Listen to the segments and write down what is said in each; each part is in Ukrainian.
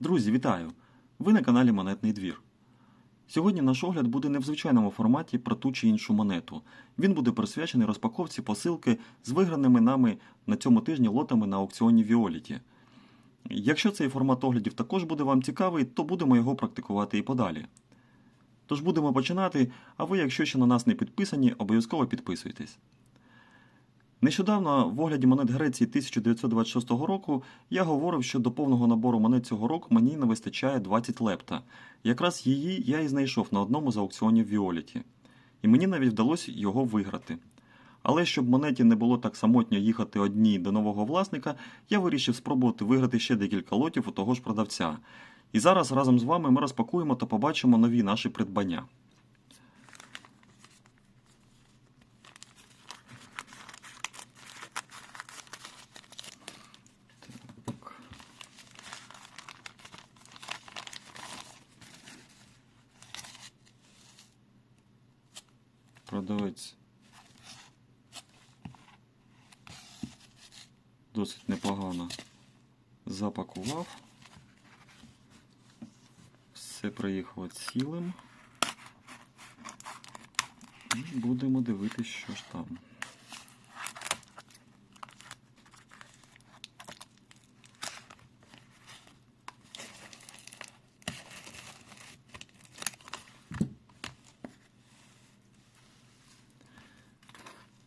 Друзі, вітаю! Ви на каналі Монетний двір. Сьогодні наш огляд буде не в звичайному форматі про ту чи іншу монету. Він буде присвячений розпаковці посилки з виграними нами на цьому тижні лотами на аукціоні Віоліті. Якщо цей формат оглядів також буде вам цікавий, то будемо його практикувати і подалі. Тож будемо починати, а ви, якщо ще на нас не підписані, обов'язково підписуйтесь. Нещодавно в огляді монет Греції 1926 року я говорив, що до повного набору монет цього року мені не вистачає 20 лепта. Якраз її я і знайшов на одному з аукціонів Віоліті. І мені навіть вдалося його виграти. Але щоб монеті не було так самотньо їхати одній до нового власника, я вирішив спробувати виграти ще декілька лотів у того ж продавця. І зараз разом з вами ми розпакуємо та побачимо нові наші придбання. Продавець досить непогано запакував. Все приїхало цілим. І будемо дивитися, що ж там.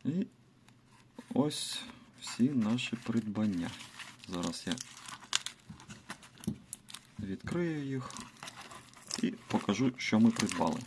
І ось всі наші придбання. Зараз я відкрию їх і покажу, що ми придбали.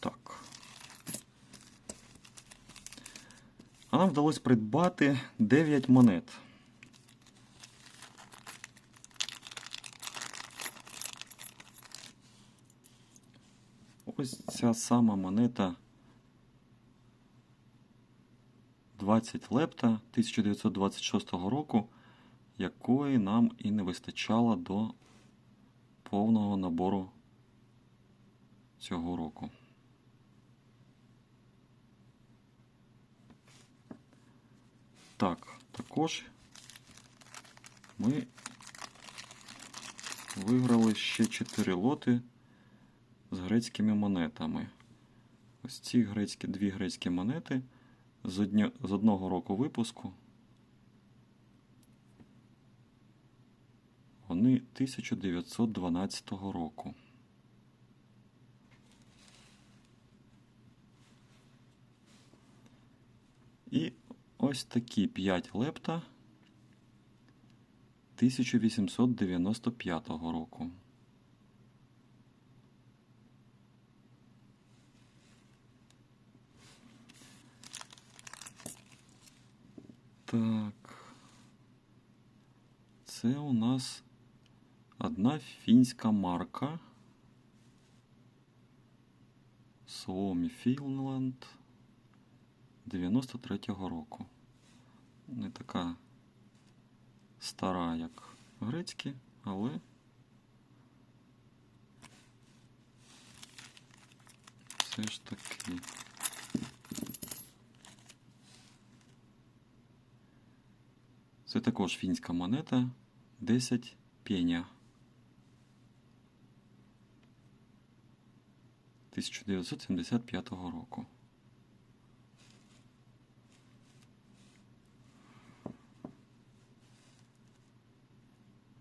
Так. А нам вдалося придбати 9 монет. Ось ця сама монета 20 лепта 1926 року, якої нам і не вистачало до повного набору цього року. Так, також ми виграли ще 4 лоти з грецькими монетами. Ось ці грецькі, дві грецькі монети з, одні, з одного року випуску. Вони 1912 року. І ось такі 5 лепта 1895 року. Так. Це у нас одна фінська марка. Suomi Finland 93-го року. Не така стара, як грецькі, але все ж таки. Це також фінська монета 10 пеня. 1975 року.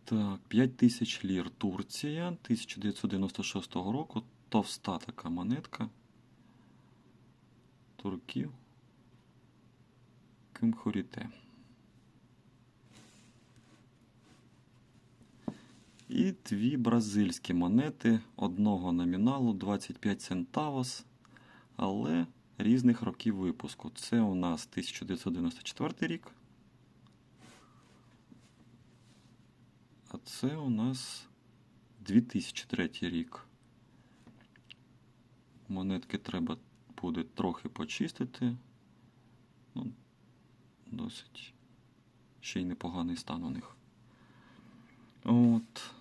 Так, 5000 лір Турція 1996 року. Товста така монетка. Турків. Кимхоріте. І дві бразильські монети одного номіналу 25 центавос, але різних років випуску. Це у нас 1994 рік. А це у нас 2003 рік. Монетки треба буде трохи почистити. Ну, досить ще й непоганий стан у них. От.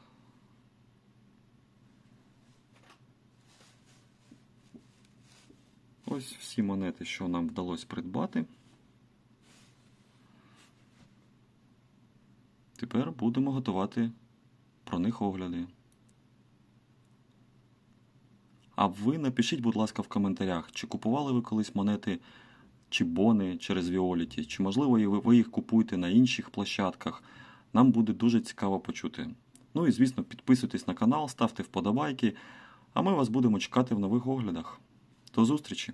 Ось всі монети, що нам вдалося придбати. Тепер будемо готувати про них огляди. А ви напишіть, будь ласка, в коментарях, чи купували ви колись монети чи бони через Віоліті, чи можливо ви їх купуєте на інших площадках. Нам буде дуже цікаво почути. Ну і звісно, підписуйтесь на канал, ставте вподобайки, а ми вас будемо чекати в нових оглядах. До зустрічі!